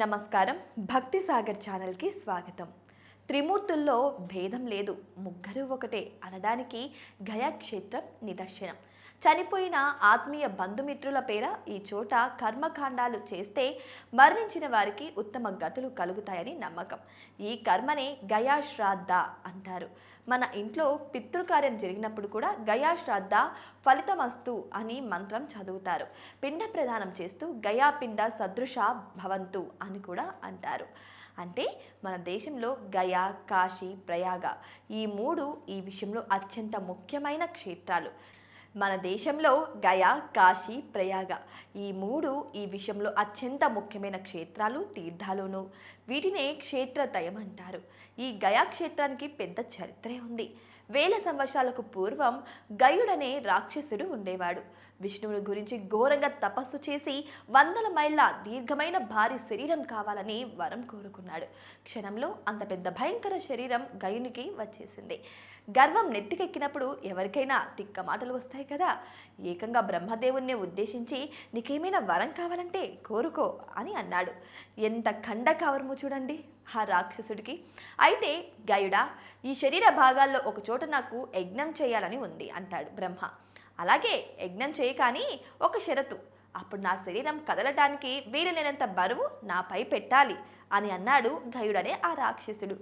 నమస్కారం. భక్తి సాగర్ ఛానల్కి స్వాగతం. త్రిమూర్తుల్లో భేదం లేదు. ముగ్గురు ఒకటే అనడానికి గయా క్షేత్రం నిదర్శనం. చనిపోయిన ఆత్మీయ బంధుమిత్రుల పేర ఈ చోట కర్మకాండాలు చేస్తే మరణించిన వారికి ఉత్తమ గతులు కలుగుతాయని నమ్మకం. ఈ కర్మనే గయాశ్రాద్ధ అంటారు. మన ఇంట్లో పితృకార్యం జరిగినప్పుడు కూడా గయాశ్రాద్ధ ఫలితమస్తు అని మంత్రం చదువుతారు. పిండ ప్రదానం చేస్తూ గయా పిండ సదృశ భవంతు అని కూడా అంటారు. అంటే మన దేశంలో గయా కాశీ ప్రయాగ ఈ మూడు ఈ విషయంలో అత్యంత ముఖ్యమైన క్షేత్రాలు. మన దేశంలో గయా కాశీ ప్రయాగ ఈ మూడు ఈ విషయంలో అత్యంత ముఖ్యమైన క్షేత్రాలు తీర్థాలును. వీటినే క్షేత్రతయం అంటారు. ఈ గయా క్షేత్రానికి పెద్ద చరిత్రే ఉంది. వేల సంవత్సరాలకు పూర్వం గయుడనే రాక్షసుడు ఉండేవాడు. విష్ణువుని గురించి ఘోరంగా తపస్సు చేసి వందల మైళ్ళ దీర్ఘమైన భారీ శరీరం కావాలని వరం కోరుకున్నాడు. క్షణంలో అంత పెద్ద భయంకర శరీరం గయునికి వచ్చేసింది. గర్వం నెత్తికెక్కినప్పుడు ఎవరికైనా తిక్క మాటలు వస్తాయి కదా? ఏకంగా బ్రహ్మదేవుణ్ణి ఉద్దేశించి నీకేమైనా వరం కావాలంటే కోరుకో అని అన్నాడు. ఎంత ఖండ కవర్ము చూడండి ఆ రాక్షసుడికి. అయితే గయుడా ఈ శరీర భాగాల్లో ఒక చోట నాకు యజ్ఞం చేయాలని ఉంది అంటాడు బ్రహ్మ. అలాగే యజ్ఞం చేయ కానీ ఒక షరతు. అప్పుడు నా శరీరం కదలటానికి వీలులేనంత బరువు నాపై పెట్టాలి అని అన్నాడు గయుడనే ఆ రాక్షసుడు.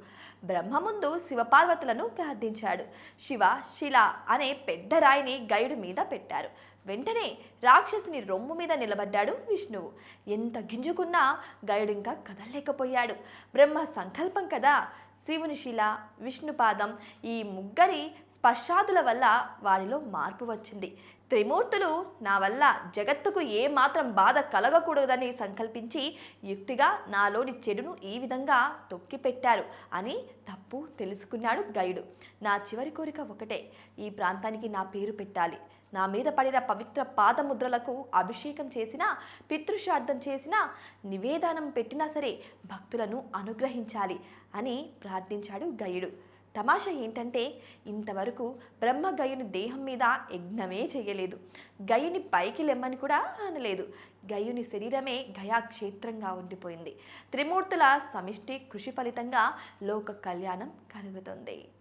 బ్రహ్మ ముందు శివపార్వతులను ప్రార్థించాడు. శివ శిల అనే పెద్ద రాయిని గయుడి మీద పెట్టారు. వెంటనే రాక్షసుని రొమ్ము మీద నిలబడ్డాడు విష్ణువు. ఎంత గింజుకున్నా గయుడు ఇంకా కదలలేకపోయాడు. బ్రహ్మ సంకల్పం కదా. శివుని శిల విష్ణుపాదం ఈ ముగ్గురి పశ్చాదుల వల్ల వారిలో మార్పు వచ్చింది. త్రిమూర్తులు నా వల్ల జగత్తుకు ఏమాత్రం బాధ కలగకూడదని సంకల్పించి యుక్తిగా నాలోని చెడును ఈ విధంగా తొక్కిపెట్టారు అని తప్పు తెలుసుకున్నాడు గైడు. నా చివరి కోరిక ఒకటే ఈ ప్రాంతానికి నా పేరు పెట్టాలి. నా మీద పడిన పవిత్ర పాదముద్రలకు అభిషేకం చేసినా పితృశార్థం చేసినా నివేదనం పెట్టినా సరే భక్తులను అనుగ్రహించాలి అని ప్రార్థించాడు గైడు. తమాషా ఏంటంటే ఇంతవరకు బ్రహ్మ గయుని దేహం మీద యజ్ఞమే చేయలేదు. గయుని పైకి లెమ్మని కూడా అనలేదు. గయుని శరీరమే గయాక్షేత్రంగా ఉండిపోయింది. త్రిమూర్తుల సమిష్టి కృషి ఫలితంగా లోక కళ్యాణం కలుగుతుంది.